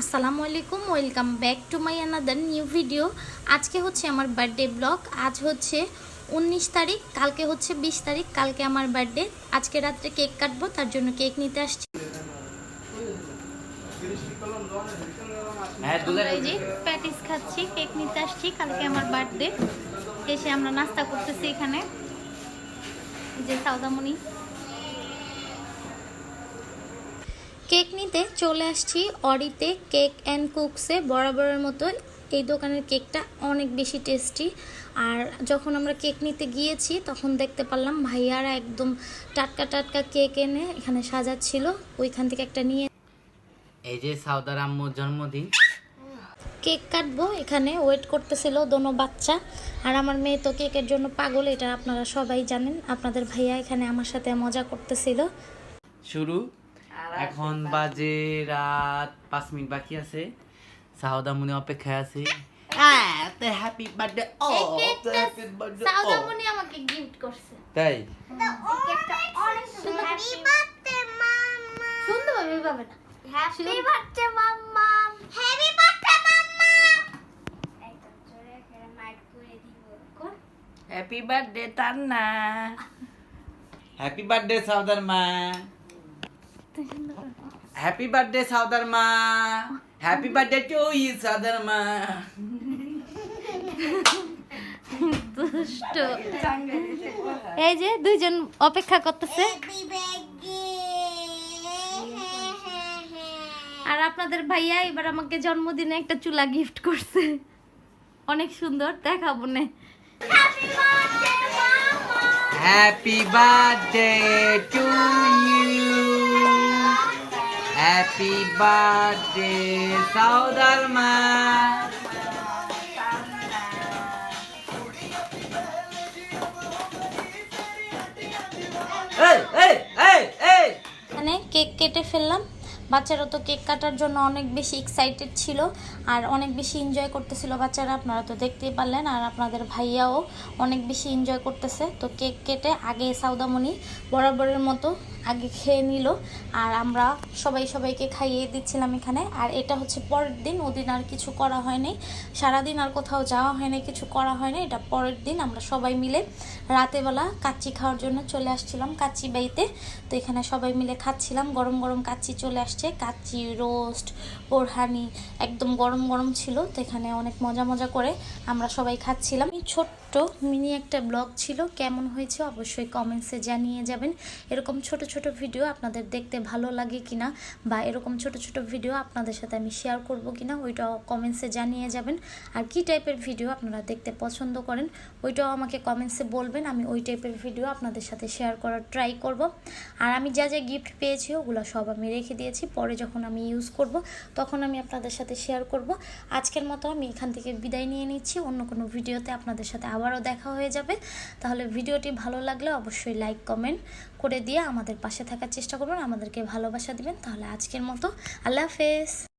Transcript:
আসসালামু আলাইকুম welcome back to my another new video আজকে হচ্ছে আমার বার্থডে ব্লগ আজ হচ্ছে উনিশ তারিখ কালকে হচ্ছে বিশ তারিখ কালকে আমার বার্থডে আজকে রাত্রে কেক কাটবো তার জন্য কেক নিতে আসছি। হ্যাঁ প্যাটিস খাচ্ছি কেক নিতে আসছি কালকে আমার বার্থডে এসে আমরা নাস্তা করতেছি এখানে। যে সাউদামণি কেক নিতে চলে আসছি অরিতে কেক অ্যান্ড কুকসে। বরাবরের মতো এই দোকানের কেকটা অনেক বেশি টেস্টি। আর যখন আমরা কেক নিতে গিয়েছি তখন দেখতে পারলাম ভাইয়ারা একদম টাটকা টাটকা কেক এনে এখানে সাজাচ্ছিল। ওইখান থেকে একটা নিয়ে এই যে সাউদার আম্মুর জন্মদিন। কেক কাটবো এখানে ওয়েট করতেছিল দোনো বাচ্চা। আর আমার মেয়ে তো কেকের জন্য পাগল এটা আপনারা সবাই জানেন। আপনাদের ভাইয়া এখানে আমার সাথে মজা করতেছিল। শুরু। এখন বাজে রাত পাঁচ মিনিট বাকি আছে। সাউদা মুনি অপেক্ষায় আছে। হ্যাপি বার্থডে ও হ্যাপি বার্থডে ও সাউদামণি আমাকে গিফট করছে। তাই? সুন্দর পাবে না happy birthday mamma. Happy birthday mamma. একদম জোরে করে মাইক করে দিব happy birthday Tanna. Happy birthday সাউদার মা। হ্যাপি বার্থডে সাউদার মা হ্যাপি বার্থডে টু ইউ সাউদার মা দুষ্ট। এই যে দুইজন অপেক্ষা করতেছে। আর আপনাদের ভাইয়া এবার আমাকে জন্মদিনে একটা চুলা গিফট করছে। অনেক সুন্দর দেখাবো না। Happy birthday happy birthday to you happy birthday সাউদার মা এই এই এই এই এখানে কেক কেটে ফেললাম। বাচ্চারা তো কেক কাটার জন্য অনেক বেশি এক্সাইটেড ছিল আর অনেক বেশি এনজয় করতেছিল বাচ্চারা আপনারা তো দেখতেই পারলেন। আর আপনাদের ভাইয়াও অনেক বেশি এনজয় করতেছে। তো কেক কেটে আগে সাউদামণি বরাবরের মতো আগে খেয়ে নিল। আর আমরা সবাই সবাইকে খাইয়ে দিচ্ছিলাম এখানে। আর এটা হচ্ছে পরের দিন, ওদিন আর কিছু করা হয়নি। সারাদিন আর কোথাও যাওয়া হয়নি, কিছু করা হয়নি। এটা পরের দিন, আমরা সবাই মিলে রাতেবেলা কাচ্চি খাওয়ার জন্য চলে আসছিলাম কাচ্চি বাড়িতে। তো এখানে সবাই মিলে খাচ্ছিলাম, গরম গরম কাচ্চি চলে আসছে। কাচ্চি, রোস্ট পোরহানি একদম গরম গরম ছিল। তো এখানে অনেক মজা মজা করে আমরা সবাই খাচ্ছিলাম। ছোট্ট মিনি একটা ব্লগ ছিল, কেমন হয়েছে অবশ্যই কমেন্টসে জানিয়ে যাবেন। এরকম ছোট ছোট ভিডিও আপনাদের দেখতে ভালো লাগে কিনা বা এরকম ছোট ছোট ভিডিও আপনাদের সাথে আমি শেয়ার করব কিনা, ওইটাও কমেন্টসে জানিয়ে যাবেন। আর কি টাইপের ভিডিও আপনারা দেখতে পছন্দ করেন, ওইটাও আমাকে কমেন্টসে বলবেন, আমি ওই টাইপের ভিডিও আপনাদের সাথে শেয়ার করার ট্রাই করব। আর আমি যা যা গিফট পেয়েছি, ওগুলো সব আমি রেখে দিয়েছি, পরে যখন আমি ইউজ করব, তখন আমি আপনাদের সাথে শেয়ার করব। আজকের মতো আমি এখান থেকে বিদায় নিয়ে নিচ্ছি, অন্য কোনো ভিডিওতে আপনাদের সাথে আবারও দেখা হয়ে যাবে। তাহলে ভিডিওটি ভালো লাগলে অবশ্যই লাইক কমেন্ট করে দিয়ে আমাদের পাশে থাকার চেষ্টা করবেন আমাদেরকে ভালোবাসা দিবেন। তাহলে আজকের মতো আল্লাহ হাফেজ।